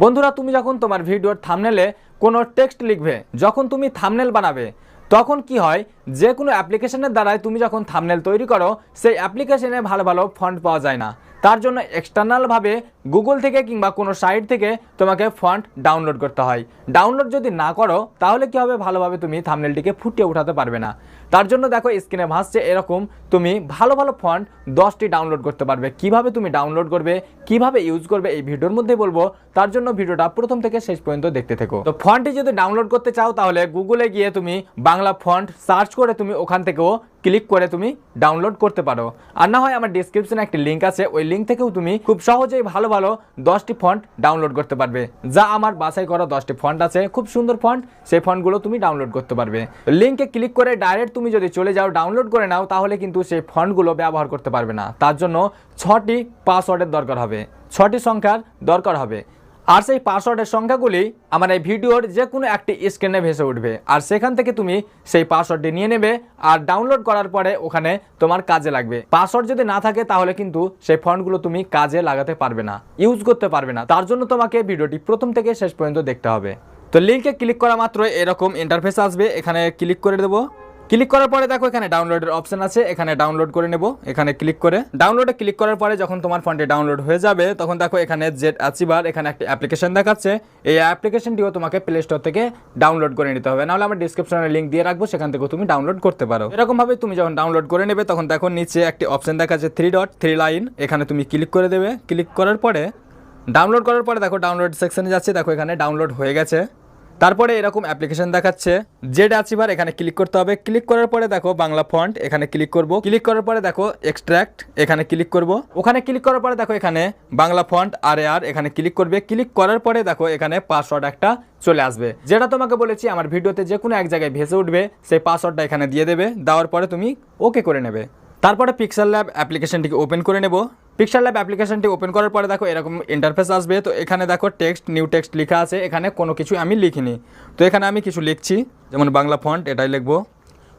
বন্ধুরা, তুমি যখন তোমার ভিডিওর থামনেলে কোনো টেক্সট লিখবে, যখন তুমি থামনেল বানাবে, তখন কি হয়? যে কোনো অ্যাপ্লিকেশনের দ্বারাই তুমি যখন থামনেল তৈরি করো, সেই অ্যাপ্লিকেশনে ভালো ভালো ফন্ট পাওয়া যায় না। তার জন্য এক্সটার্নালভাবে গুগল থেকে কিংবা কোনো সাইট থেকে তোমাকে ফন্ট ডাউনলোড করতে হয়। ডাউনলোড যদি না করো, তাহলে কি হবে? ভালোভাবে তুমি থামনেলটিকে ফুটিয়ে উঠাতে পারবে না। তার জন্য দেখো স্ক্রিনে ভাসছে এরকম, তুমি ভালো ভালো ফন্ট দশটি ডাউনলোড করতে পারবে। কীভাবে তুমি ডাউনলোড করবে? কীভাবে ইউজ করবে? এই ভিডিওর মধ্যে বলব। তার জন্য ভিডিওটা প্রথম থেকে শেষ পর্যন্ত দেখতে থেকো। তো ফন্টটি যদি ডাউনলোড করতে চাও, তাহলে গুগলে গিয়ে তুমি বাংলা ফন্ট সার্চ করে তুমি ওখান থেকেও ক্লিক করে তুমি ডাউনলোড করতে পারো। আর না হয় আমার ডিসক্রিপশনে একটি লিঙ্ক আছে, ওই লিঙ্ক থেকেও তুমি খুব সহজেই ভালো ভালো দশটি ফন্ট ডাউনলোড করতে পারবে। যা আমার বাছাই করা দশটি ফন্ট আছে, খুব সুন্দর ফন্ট সেই ফন্টগুলো তুমি ডাউনলোড করতে পারবে। লিঙ্কে ক্লিক করে ডাইরেক্ট তুমি যদি চলে যাও ডাউনলোড করে নাও, তাহলে কিন্তু সেই ফন্টগুলো ব্যবহার করতে পারবে না। তার জন্য ছটি পাসওয়ার্ডের দরকার হবে। ছটি সংখ্যার দরকার হবে। আর সেই পাসওয়ার্ডের সংখ্যাগুলি আমার এই ভিডিওর যে কোনো একটি স্ক্রিনে ভেসে উঠবে। আর সেখান থেকে তুমি সেই পাসওয়ার্ডটি নিয়ে নেবে আর ডাউনলোড করার পরে ওখানে তোমার কাজে লাগবে। পাসওয়ার্ড যদি না থাকে তাহলে কিন্তু সেই ফন্টগুলো তুমি কাজে লাগাতে পারবে না, ইউজ করতে পারবে না। তার জন্য তোমাকে ভিডিওটি প্রথম থেকে শেষ পর্যন্ত দেখতে হবে। তো লিঙ্কে ক্লিক করা মাত্র এরকম ইন্টারফেস আসবে। এখানে ক্লিক করে দেবো। ক্লিক করার পরে দেখো এখানে ডাউনলোডের অপশন আছে, এখানে ডাউনলোড করে নেব। এখানে ক্লিক করে ডাউনলোডে ক্লিক করার পরে যখন তোমার ফোনটি ডাউনলোড হয়ে যাবে, তখন দেখো এখানে জেট অ্যাচিভার এখানে একটা অ্যাপ্লিকেশন দেখাচ্ছে। এই অ্যাপ্লিকেশনটিও তোমাকে প্লে স্টোর থেকে ডাউনলোড করে নিতে হবে। নাহলে আমার ডিসক্রিপশনে লিঙ্ক দিয়ে রাখব, সেখান থেকে তুমি ডাউনলোড করতে পারো। এরকম ভাবে তুমি যখন ডাউনলোড করে নেবে, তখন দেখো নিচে একটি অপশন দেখাচ্ছে থ্রি ডট থ্রি লাইন এখানে তুমি ক্লিক করে দেবে। ক্লিক করার পরে ডাউনলোড করার পরে দেখো ডাউনলোড সেকশনে যাচ্ছে, দেখো এখানে ডাউনলোড হয়ে গেছে। তারপরে এরকম অ্যাপ্লিকেশন দেখাচ্ছে জেড আচিভার এখানে ক্লিক করতে হবে। ক্লিক করার পরে দেখো বাংলা ফন্ট এখানে ক্লিক করব। ক্লিক করার পরে দেখো এক্সট্র্যাক্ট এখানে ক্লিক করব। ওখানে ক্লিক করার পরে দেখো এখানে বাংলা ফন্ট আর আর এখানে ক্লিক করবে। ক্লিক করার পরে দেখো এখানে পাসওয়ার্ড একটা চলে আসবে। যেটা তোমাকে বলেছি, আমার ভিডিওতে যে কোনো এক জায়গায় ভেসে উঠবে, সেই পাসওয়ার্ডটা এখানে দিয়ে দেবে। দেওয়ার পরে তুমি ওকে করে নেবে। তারপরে পিক্সেল ল্যাব অ্যাপ্লিকেশনটিকে ওপেন করে নেব। পিক্সেল ল্যাব অ্যাপ্লিকেশনটি ওপেন করার পরে দেখো এরকম ইন্টারফেস আসবে। তো এখানে দেখো টেক্সট নিউ টেক্সট লেখা আছে। এখানে কোনো কিছু আমি লিখিনি। তো এখানে আমি কিছু লিখছি। যেমন বাংলা ফন্ট এটাই লিখব।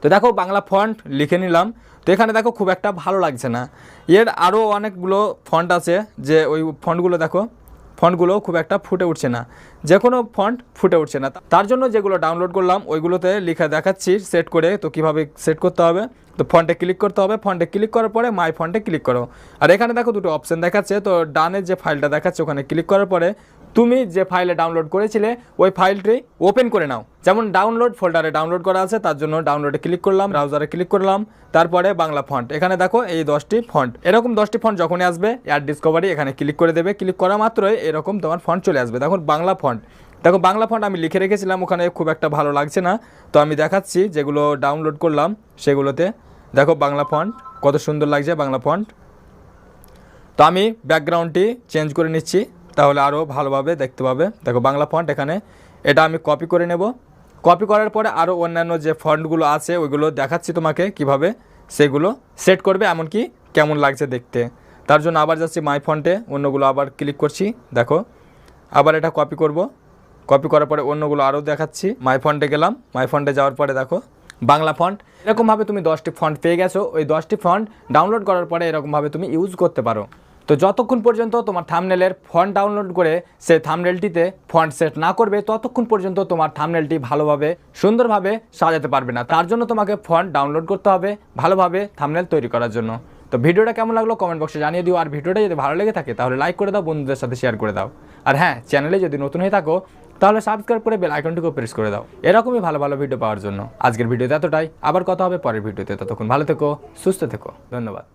তো দেখো বাংলা ফন্ট লিখে নিলাম। তো এখানে দেখো খুব একটা ভালো লাগছে না। এর আরও অনেকগুলো ফন্ট আছে যে ওই ফন্টগুলো দেখো। ফন্টগুলো খুব একটা ফুটে উঠছে না। যে কোনো ফন্ট ফুটে উঠছে না। তার জন্য যেগুলো ডাউনলোড করলাম, ওইগুলোতে লিখে দেখাচ্ছি সেট করে তো কীভাবে সেট করতে হবে? তো ফন্টে ক্লিক করতে হবে। ফন্টে ক্লিক করার পরে মাই ফন্টে ক্লিক করো। আর এখানে দেখো দুটো অপশান দেখাচ্ছে। তো ডানের যে ফাইলটা দেখাচ্ছে, ওখানে ক্লিক করার পরে তুমি যে ফাইলে ডাউনলোড করেছিলে, ওই ফাইলটি ওপেন করে নাও। যেমন ডাউনলোড ফোল্ডারে ডাউনলোড করা আছে, তার জন্য ডাউনলোডে ক্লিক করলাম ব্রাউজারে ক্লিক করলাম, তারপরে বাংলা ফন্ট এখানে দেখো এই দশটি ফন্ট এরকম দশটি ফন্ট যখনই আসবে অ্যাড ডিসকভারি এখানে ক্লিক করে দেবে। ক্লিক করা মাত্রই এরকম তোমার ফন্ট চলে আসবে। দেখো বাংলা ফন্ট দেখো, বাংলা ফন্ট আমি লিখে রেখেছিলাম, ওখানে খুব একটা ভালো লাগছে না। তো আমি দেখাচ্ছি যেগুলো ডাউনলোড করলাম, সেগুলোতে। দেখো, বাংলা ফন্ট কত সুন্দর লাগছে বাংলা ফন্ট তো আমি ব্যাকগ্রাউন্ডটি চেঞ্জ করে নিচ্ছি। তাহলে আরও ভালোভাবে দেখতে পাবে। দেখো, বাংলা ফন্ট এখানে। এটা আমি কপি করে নেব। কপি করার পরে আরও অন্যান্য যে ফন্টগুলো আছে, ওইগুলো দেখাচ্ছি তোমাকে কীভাবে সেগুলো সেট করবে, এমনকি কেমন লাগছে দেখতে। তার জন্য আবার যাচ্ছি মাই ফন্টে অন্যগুলো আবার ক্লিক করছি। দেখো, আবার এটা কপি করব। কপি করার পরে অন্যগুলো আরও দেখাচ্ছি। মাই ফন্টে গেলাম। মাই ফন্টে যাওয়ার পরে দেখো, বাংলা ফন্ট এরকমভাবে তুমি দশটি ফন্ট পেয়ে গেছো। ওই দশটি ফন্ট ডাউনলোড করার পরে এরকমভাবে তুমি ইউজ করতে পারো। তো যতক্ষণ পর্যন্ত তোমার থামনেলের ফন্ট ডাউনলোড করে সেই থামনেলটিতে ফন্ট সেট না করবে, ততক্ষণ পর্যন্ত তোমার থামনেলটি ভালোভাবে, সুন্দরভাবে সাজাতে পারবে না। তার জন্য তোমাকে ফন্ট ডাউনলোড করতে হবে ভালোভাবে থামনেল তৈরি করার জন্য। তো ভিডিওটা কেমন লাগল কমেন্ট বক্সে জানিয়ে দিও। আর ভিডিওটা যদি ভালো লেগে থাকে, তাহলে লাইক করে দাও, বন্ধুদের সাথে শেয়ার করে দাও। আর হ্যাঁ চ্যানেলে যদি নতুন হয়ে থাকো, তাহলে সাবস্ক্রাইব করে বেল আইকনটিকেও প্রেস করে দাও। এরকমই ভালো ভালো ভিডিও পাওয়ার জন্য। আজকের ভিডিওতে এতটাই। আবার কথা হবে পরের ভিডিওতে। ততক্ষণ ভালো থেকো, সুস্থ থেকো। ধন্যবাদ।